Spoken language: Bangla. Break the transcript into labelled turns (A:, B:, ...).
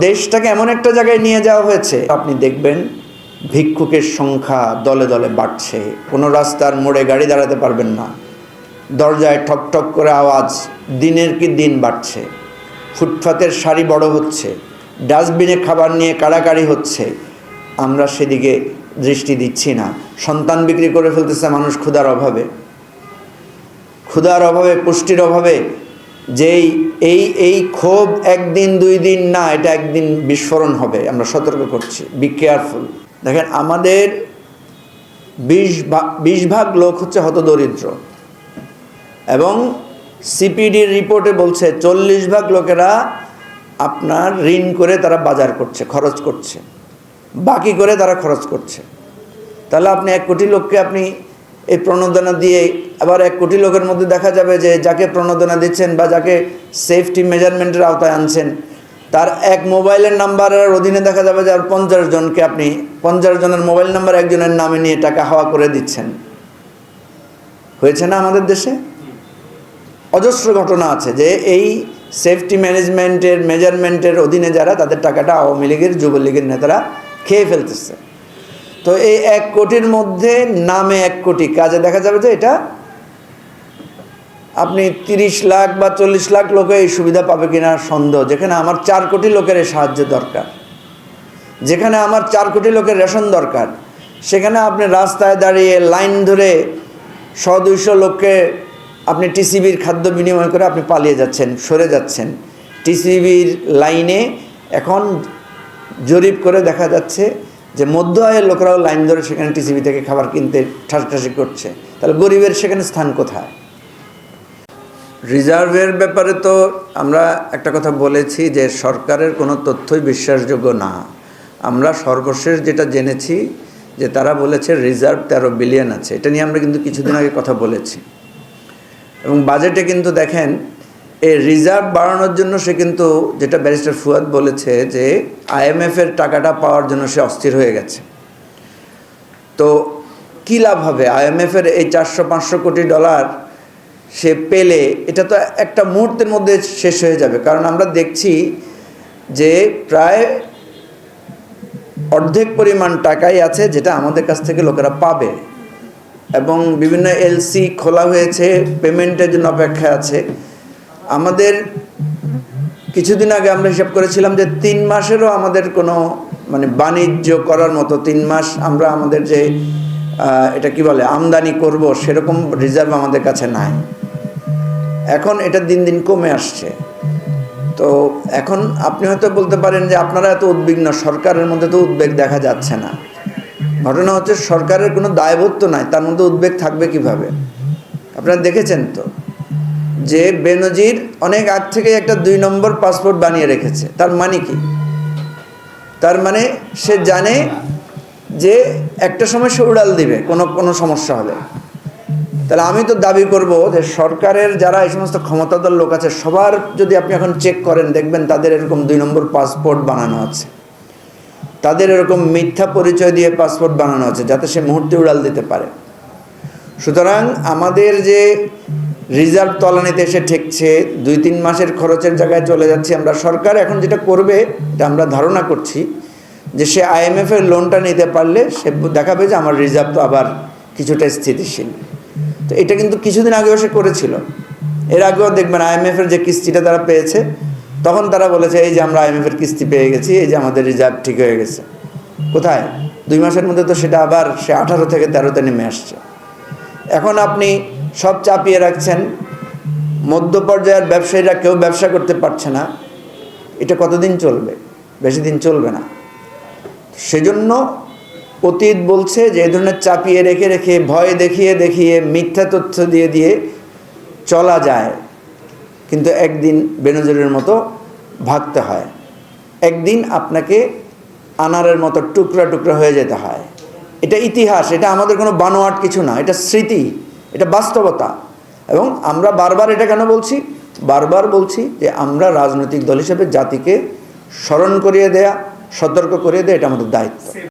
A: দেশটাকে এমন একটা জায়গায় নিয়ে যাওয়া হয়েছে। আপনি দেখবেন ভিক্ষুকের সংখ্যা দলে দলে বাড়ছে। কোনো রাস্তার মোড়ে গাড়ি দাঁড়াতে পারবেন না। দরজায় ঠক ঠক করে আওয়াজ দিনের কি দিন বাড়ছে। ফুটপাতের সারি বড় হচ্ছে। ডাস্টবিনে খাবার নিয়ে কাড়াকাড়ি হচ্ছে। আমরা সেদিকে দৃষ্টি দিচ্ছি না। সন্তান বিক্রি করে ফেলতেছে মানুষ ক্ষুধার অভাবে। ক্ষুধার অভাবে, পুষ্টির অভাবে যেই এই এই ক্ষোভ একদিন, দুই দিন, না, এটা একদিন বিস্ফোরণ হবে, আমরা সতর্ক করছি বি কেয়ারফুল দেখেন, আমাদের বিশ ভাগ বিশ ভাগ লোক হচ্ছে হতদরিদ্র। এবং সিপিডির রিপোর্টে বলছে, চল্লিশ ভাগ লোকেরা আপনার ঋণ করে তারা বাজার করছে, খরচ করছে। বাকি করে তারা খরচ করছে। তাহলে আপনি এক কোটি লোককে আপনি এই প্রণোদনা দিয়ে আবার এক কোটি লোকের মধ্যে দেখা যাবে যে যাকে প্রণোদনা দিচ্ছেন বা যাকে সেফটি মেজারমেন্টের আওতায় আনছেন, তার এক মোবাইলের নাম্বারের অধীনে দেখা যাবে যে আর পঞ্চাশ জনকে আপনি, পঞ্চাশ জনের মোবাইল নাম্বার একজনের নামে নিয়ে টাকা হাওয়া করে দিচ্ছেন। হয়েছে না আমাদের দেশে? অজস্র ঘটনা আছে যে এই সেফটি ম্যানেজমেন্টের মেজারমেন্টের অধীনে যারা তাদের টাকাটা আওয়ামী লীগের, যুবলীগের নেতারা খেয়ে ফেলতেছে। তো এই এক কোটির মধ্যে নামে এক কোটি কাজে দেখা যাবে যে এটা আপনি তিরিশ লাখ বা চল্লিশ লাখ লোকে এই সুবিধা পাবে কিনা সন্দেহ। যেখানে আমার চার কোটি লোকের এই সাহায্য দরকার। যেখানে আমার চার কোটি লোকের রেশন দরকার। সেখানে আপনি রাস্তায় দাঁড়িয়ে লাইন ধরে শ দুইশো লোককে আপনি টিসিবির খাদ্য বিনিময় করে আপনি পালিয়ে যাচ্ছেন, সরে যাচ্ছেন। টিসিবির লাইনে এখন জরিপ করে দেখা যাচ্ছে যে মধ্য আয়ের লোকরাও লাইন ধরে সেখানে টিসিবি থেকে খাবার কিনতে ঠাসঠাসি করছে। তাহলে গরিবের সেখানে স্থান কোথায়? রিজার্ভের ব্যাপারে তো আমরা একটা কথা বলেছি যে সরকারের কোনো তথ্যই বিশ্বাসযোগ্য না। আমরা সর্বশেষ যেটা জেনেছি যে তারা বলেছে রিজার্ভ তেরো বিলিয়ন আছে। এটা নিয়ে আমরা কিন্তু কিছুদিন আগে কথা বলেছি। এবং বাজেটে কিন্তু দেখেন, এই রিজার্ভ বাড়ানোর জন্য সে কিন্তু যেটা ব্যারিস্টার ফুয়াদ বলেছে যে আইএমএফের টাকাটা পাওয়ার জন্য সে অস্থির হয়ে গেছে। তো কী লাভ হবে? আইএমএফের এই চারশো পাঁচশো কোটি ডলার সে পেলে, এটা তো একটা মুহূর্তের মধ্যে শেষ হয়ে যাবে। কারণ আমরা দেখছি যে প্রায় অর্ধেক পরিমাণ টাকাই আছে যেটা আমাদের কাছ থেকে লোকেরা পাবে। এবং বিভিন্ন এলসি খোলা হয়েছে, পেমেন্টের জন্য অপেক্ষা আছে। আমাদের কিছুদিন আগে আমরা হিসাব করেছিলাম যে তিন মাসেরও আমাদের কোনো মানে বাণিজ্য করার মতো, তিন মাস আমরা আমাদের যে এটা কি বলে, আমদানি করব, সেরকম রিজার্ভ আমাদের কাছে নাই। এখন এটা দিন দিন কমে আসছে। তো এখন আপনি হয়তো বলতে পারেন যে আপনারা এত উদ্বিগ্ন, সরকারের মধ্যে তো উদ্বেগ দেখা যাচ্ছে না। ঘটনা হচ্ছে সরকারের কোনো দায়বদ্ধ নাই, তার মধ্যে উদ্বেগ থাকবে কীভাবে? আপনারা দেখেছেন তো, যে বেনজির অনেক আগ থেকে একটা দুই নম্বর পাসপোর্ট বানিয়ে রেখেছে। তার মানে কি? তার মানে সে জানে যে একটা সময় সে উড়াল দিবে, কোনো কোনো সমস্যা হলে তাহলে আমি তো দাবি করব যে সরকারের যারা এই সমস্ত ক্ষমতাধর লোক আছে, সবার যদি আপনি এখন চেক করেন, দেখবেন তাদের এরকম দুই নম্বর পাসপোর্ট বানানো আছে। তাদের এরকম মিথ্যা পরিচয় দিয়ে পাসপোর্ট বানানো আছে, যাতে সে মুহূর্তে উড়াল দিতে পারে। সুতরাং আমাদের যে রিজার্ভ তলানিতে এসে ঠেকছে, দুই, তিন মাসের খরচের জায়গায় চলে যাচ্ছে আমরা, সরকার এখন যেটা করবে, এটা আমরা ধারণা করছি যে সে আইএমএফ এর লোনটা নিতে পারলে সে দেখাবে যে আমার রিজার্ভ তো আবার কিছুটা স্থিতিশীল। তো এটা কিন্তু কিছুদিন আগেও সে করেছিল। এর আগেও দেখবেন আইএমএফ এর যে কিস্তিটা তারা পেয়েছে, তখন তারা বলেছে, এই যে আমরা আইএমএফ এর কিস্তি পেয়ে গেছি, এই যে আমাদের রিজার্ভ ঠিক হয়ে গেছে। কোথায়? দুই মাসের মধ্যে তো সেটা আবার সে আঠারো থেকে তেরোতে নেমে আসছে। এখন আপনি সব চাপিয়ে রাখছেন, মধ্য পর্যায়ের ব্যবসায়ীরা কেউ ব্যবসা করতে পারছে না। এটা কতদিন চলবে? বেশি দিন চলবে না। সেজন্য অতীত বলছে যে ধরনের চাপিয়ে রেখে রেখে, ভয় দেখিয়ে দেখিয়ে, মিথ্যা তথ্য দিয়ে দিয়ে চলা যায়। কিন্তু একদিন বেনজরের মতো ভাগতে হয়। একদিন আপনাকে আনারের মতো টুকরা টুকরা হয়ে যেতে হয়। এটা ইতিহাস, এটা আমাদের কোনো বানোয়াট কিছু না, এটা স্মৃতি, এটা বাস্তবতা। এবং আমরা বারবার এটা কেন বলছি? বারবার বলছি যে, আমরা রাজনৈতিক দল হিসেবে জাতিকে স্মরণ করিয়ে দেয়া সতর্ক করে দেয় এটা আমাদের দায়িত্ব।